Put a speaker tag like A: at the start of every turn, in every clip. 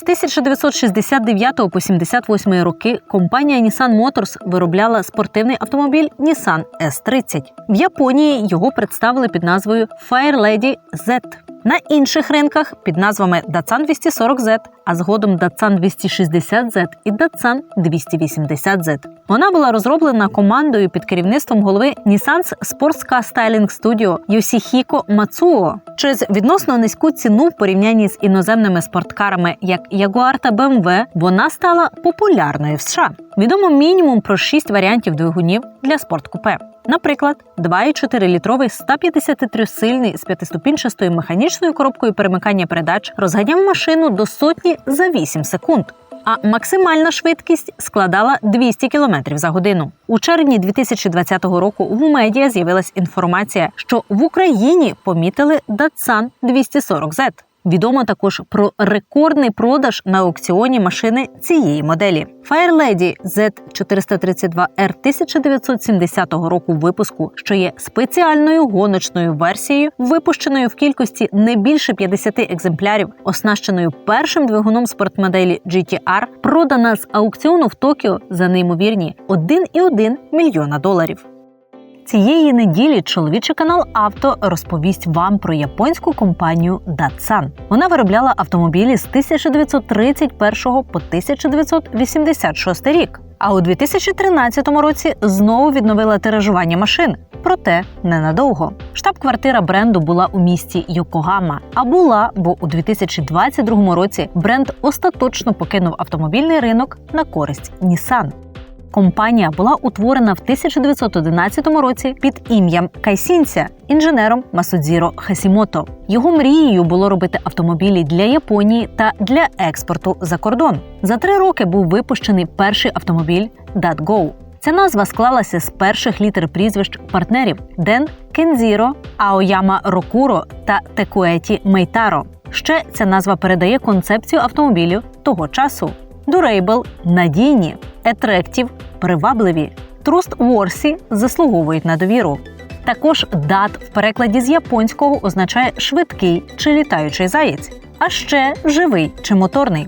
A: З 1969 по 78 роки компанія Nissan Motors виробляла спортивний автомобіль Nissan S30. В Японії його представили під назвою Fire Lady Z. На інших ринках під назвами Datsun 240Z, а згодом Datsun 260Z і Datsun 280Z. Вона була розроблена командою під керівництвом голови Nissan Sports Car Styling Studio Йосіхіко Мацуо. Через відносно низьку ціну в порівнянні з іноземними спорткарами, як Jaguar та BMW, вона стала популярною в США. Відомо мінімум про шість варіантів двигунів для спорткупе. Наприклад, 2,4-літровий 153-сильний з п'ятиступінчастою механічною коробкою перемикання передач розганяв машину до сотні за 8 секунд. А максимальна швидкість складала 200 км за годину. У червні 2020 року в медіа з'явилась інформація, що в Україні помітили Datsun 240Z. Відомо також про рекордний продаж на аукціоні машини цієї моделі. Firelady Z432R 1970 року випуску, що є спеціальною гоночною версією, випущеною в кількості не більше 50 екземплярів, оснащеною першим двигуном спортмоделі GTR, продана з аукціону в Токіо за неймовірні 1,1 мільйона доларів. Цієї неділі чоловічий канал Авто розповість вам про японську компанію Datsun. Вона виробляла автомобілі з 1931 по 1986 рік. А у 2013 році знову відновила тиражування машин. Проте ненадовго. Штаб-квартира бренду була у місті Йокогама. А була, бо у 2022 році бренд остаточно покинув автомобільний ринок на користь Nissan. Компанія була утворена в 1911 році під ім'ям Кайсінця інженером Масудзіро Хасімото. Його мрією було робити автомобілі для Японії та для експорту за кордон. За три роки був випущений перший автомобіль DatGo. Ця назва склалася з перших літер прізвищ партнерів Ден Кензіро, Аояма Рокуро та Текуеті Мейтаро. Ще ця назва передає концепцію автомобілів того часу. Durable – надійні, етректів, – привабливі, Trustworthy – заслуговують на довіру. Також дат в перекладі з японського означає швидкий чи літаючий заєць, а ще живий чи моторний.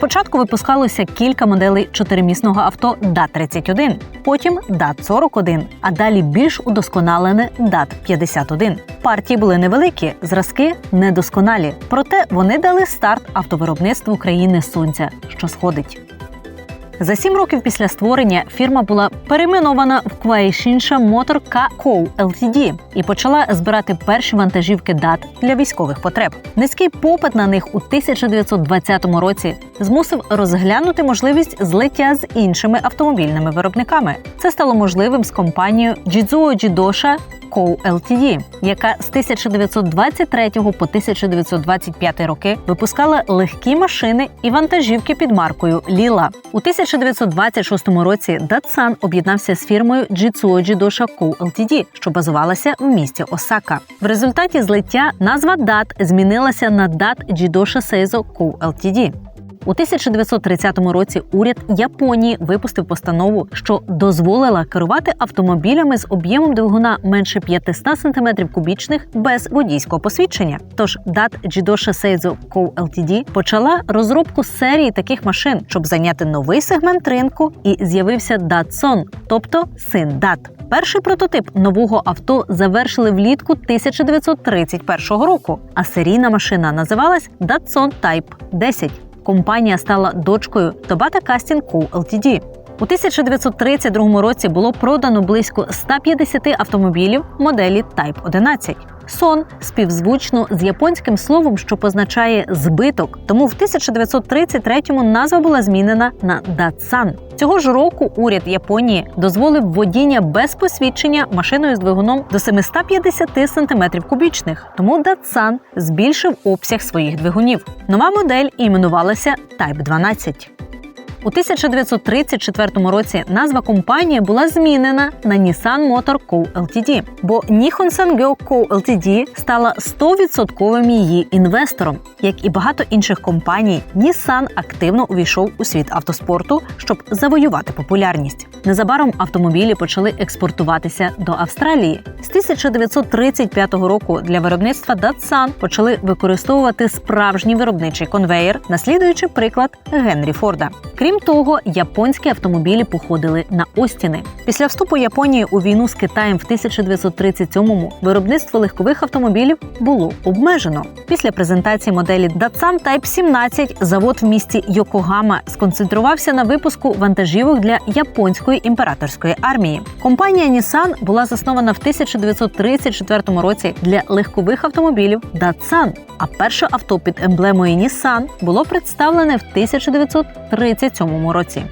A: Спочатку випускалося кілька моделей чотиримісного авто DAT-31, потім DAT-41, а далі більш удосконалене DAT-51. Партії були невеликі, зразки недосконалі. Проте вони дали старт автовиробництву країни сонця, що сходить. За сім років після створення фірма була перейменована в Квайшінша Car Co. Ltd. і почала збирати перші вантажівки дат для військових потреб. Низький попит на них у 1920 році змусив розглянути можливість злиття з іншими автомобільними виробниками. Це стало можливим з компанією Jidzuo Jidosha Co. Ltd., яка з 1923 по 1925 роки випускала легкі машини і вантажівки під маркою Ліла. У 1926 році Datsun об'єднався з фірмою Jitsuo Jidosha Co. Ltd., що базувалася в місті Осака. В результаті злиття назва DAT змінилася на DAT Jidosha Seizo Co. Ltd. У 1930 році уряд Японії випустив постанову, що дозволила керувати автомобілями з об'ємом двигуна менше 500 см кубічних без водійського посвідчення. Тож DAT Jidosha Seizo Co. Ltd. почала розробку серії таких машин, щоб зайняти новий сегмент ринку, і з'явився Datsun, тобто син DAT. Перший прототип нового авто завершили влітку 1931 року, а серійна машина називалась Datsun Type 10 компанія стала дочкою Тобата Casting Ко Ltd. У 1932 році було продано близько 150 автомобілів моделі Type 11. Сон співзвучно з японським словом, що позначає збиток. Тому в 1933-му назва була змінена на Datsun. Цього ж року уряд Японії дозволив водіння без посвідчення машиною з двигуном до 750 см кубічних. Тому Datsun збільшив обсяг своїх двигунів. Нова модель іменувалася Type 12. У 1934 році назва компанії була змінена на Nissan Motor Co. Ltd, бо Nihon Sangyo Co. Ltd стала 100% її інвестором. Як і багато інших компаній, Nissan активно увійшов у світ автоспорту, щоб завоювати популярність. Незабаром автомобілі почали експортуватися до Австралії. З 1935 року для виробництва Datsun почали використовувати справжній виробничий конвеєр, наслідуючи приклад Генрі Форда. Крім того, японські автомобілі походили на Остіни. Після вступу Японії у війну з Китаєм в 1937-му виробництво легкових автомобілів було обмежено. Після презентації моделі Datsun Type 17 завод в місті Йокогама сконцентрувався на випуску вантажівок для японської імператорської армії. Компанія Nissan була заснована в 1934 році для легкових автомобілів Datsun, а перше авто під емблемою Nissan було представлене в 1937 році.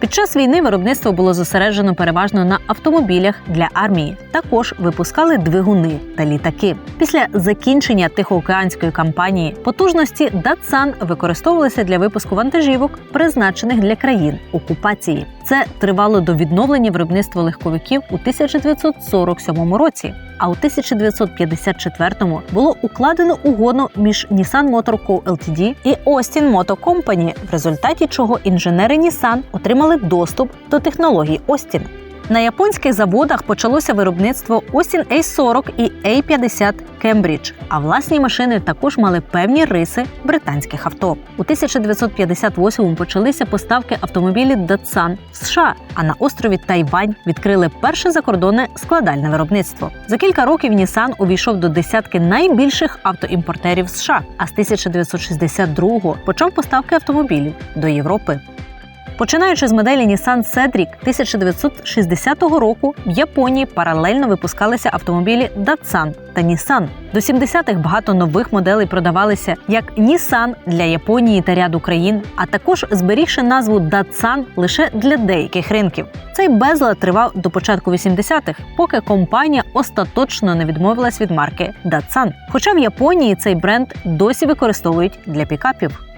A: Під час війни виробництво було зосереджено переважно на автомобілях для армії. Також випускали двигуни та літаки. Після закінчення Тихоокеанської кампанії потужності Датсан використовувалися для випуску вантажівок, призначених для країн окупації. Це тривало до відновлення виробництва легковиків у 1947 році. А у 1954-му було укладено угоду між Nissan Motor Co. Ltd. і Austin Motor Company, в результаті чого інженери Nissan отримали доступ до технологій Austin. На японських заводах почалося виробництво Austin A40 і A50 Cambridge, а власні машини також мали певні риси британських авто. У 1958-му почалися поставки автомобілів Datsun в США, а на острові Тайвань відкрили перше закордонне складальне виробництво. За кілька років Nissan увійшов до десятки найбільших автоімпортерів США, а з 1962-го почав поставки автомобілів до Європи. Починаючи з моделі Nissan Cedric 1960 року, в Японії паралельно випускалися автомобілі Datsun та Nissan. До 70-х багато нових моделей продавалися як Nissan для Японії та ряду країн, а також зберігши назву Datsun лише для деяких ринків. Цей безлад тривав до початку 80-х, поки компанія остаточно не відмовилась від марки Datsun. Хоча в Японії цей бренд досі використовують для пікапів.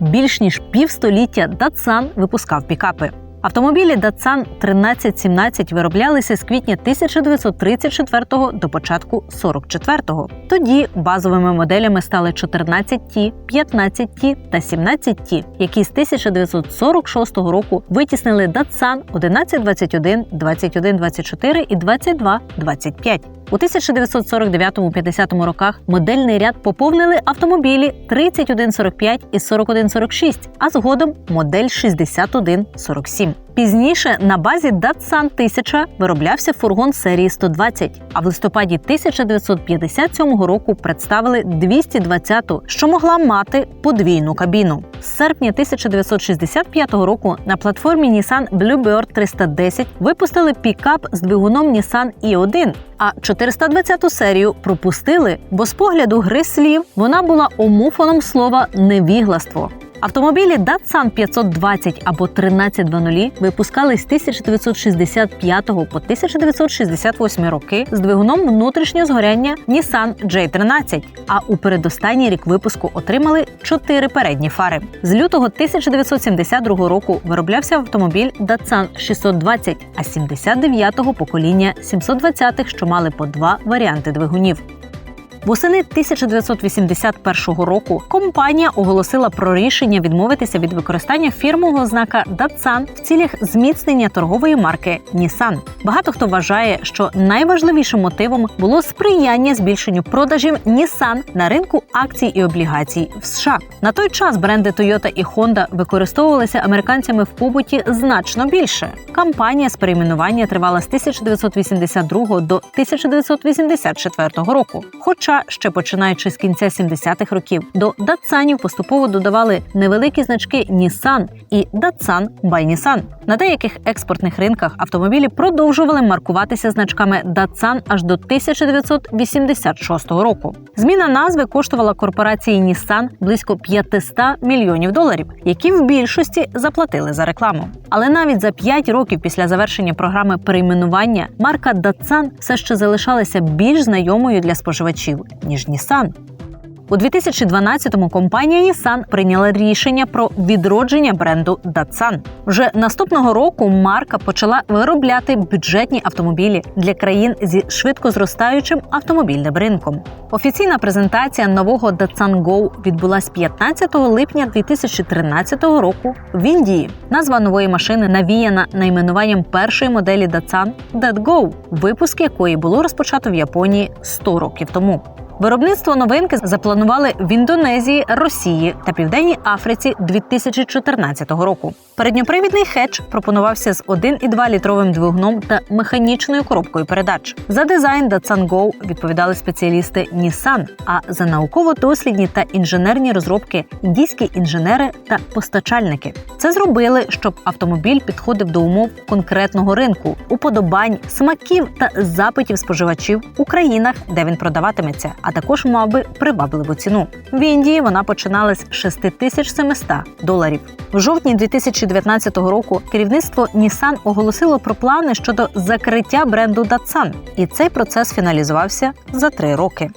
A: Більш ніж півстоліття Датсан випускав пікапи. Автомобілі Datsun 1317 вироблялися з квітня 1934 до початку 44-го. Тоді базовими моделями стали 14T, 15T та 17T, які з 1946 року витіснили Datsun 1121, 2124 і 2225. У 1949-50 роках модельний ряд поповнили автомобілі 3145 і 4146, а згодом модель 6147. Пізніше на базі Datsun 1000 вироблявся фургон серії 120, а в листопаді 1957 року представили 220-ту, що могла мати подвійну кабіну. З серпня 1965 року на платформі Nissan Bluebird 310 випустили пікап з двигуном Nissan i1, а 420-ту серію пропустили, бо з погляду гри слів вона була омофоном слова невігластво. Автомобілі Datsun 520 або 1320 випускали з 1965 по 1968 роки з двигуном внутрішнього згоряння Nissan J13, а у передостанній рік випуску отримали чотири передні фари. З лютого 1972 року вироблявся автомобіль Datsun 620, а з 79-го покоління 720-х, що мали по два варіанти двигунів. Восени 1981 року компанія оголосила про рішення відмовитися від використання фірмового знака Datsun в цілях зміцнення торгової марки Nissan. Багато хто вважає, що найважливішим мотивом було сприяння збільшенню продажів Nissan на ринку акцій і облігацій в США. На той час бренди Toyota і Honda використовувалися американцями в побуті значно більше. Кампанія з перейменування тривала з 1982 до 1984 року. Хоча Хоча ще починаючи з кінця 70-х років до Датсанів поступово додавали невеликі значки Nissan і Datsun by Nissan. На деяких експортних ринках автомобілі продовжували маркуватися значками Datsun аж до 1986 року. Зміна назви коштувала корпорації Nissan близько 500 мільйонів доларів, які в більшості заплатили за рекламу. Але навіть за 5 років після завершення програми перейменування марка Datsun все ще залишалася більш знайомою для споживачів ніж Nissan. У 2012-му компанія Nissan прийняла рішення про відродження бренду Datsun. Вже наступного року марка почала виробляти бюджетні автомобілі для країн зі швидко зростаючим автомобільним ринком. Офіційна презентація нового Datsun Go відбулась 15 липня 2013 року в Індії. Назва нової машини навіяна найменуванням першої моделі Datsun That Go, випуск якої було розпочато в Японії 100 років тому. Виробництво новинки запланували в Індонезії, Росії та Південній Африці 2014 року. Передньопривідний хедж пропонувався з 1,2 літровим двигуном та механічною коробкою передач. За дизайн Datsun Go відповідали спеціалісти Nissan, а за науково-дослідні та інженерні розробки індійські інженери та постачальники. Це зробили, щоб автомобіль підходив до умов конкретного ринку, уподобань, смаків та запитів споживачів у країнах, де він продаватиметься, а також мав би привабливу ціну. В Індії вона починала з 6700 доларів. В жовтні 2019 року керівництво Nissan оголосило про плани щодо закриття бренду Datsun, і цей процес фіналізувався за три роки.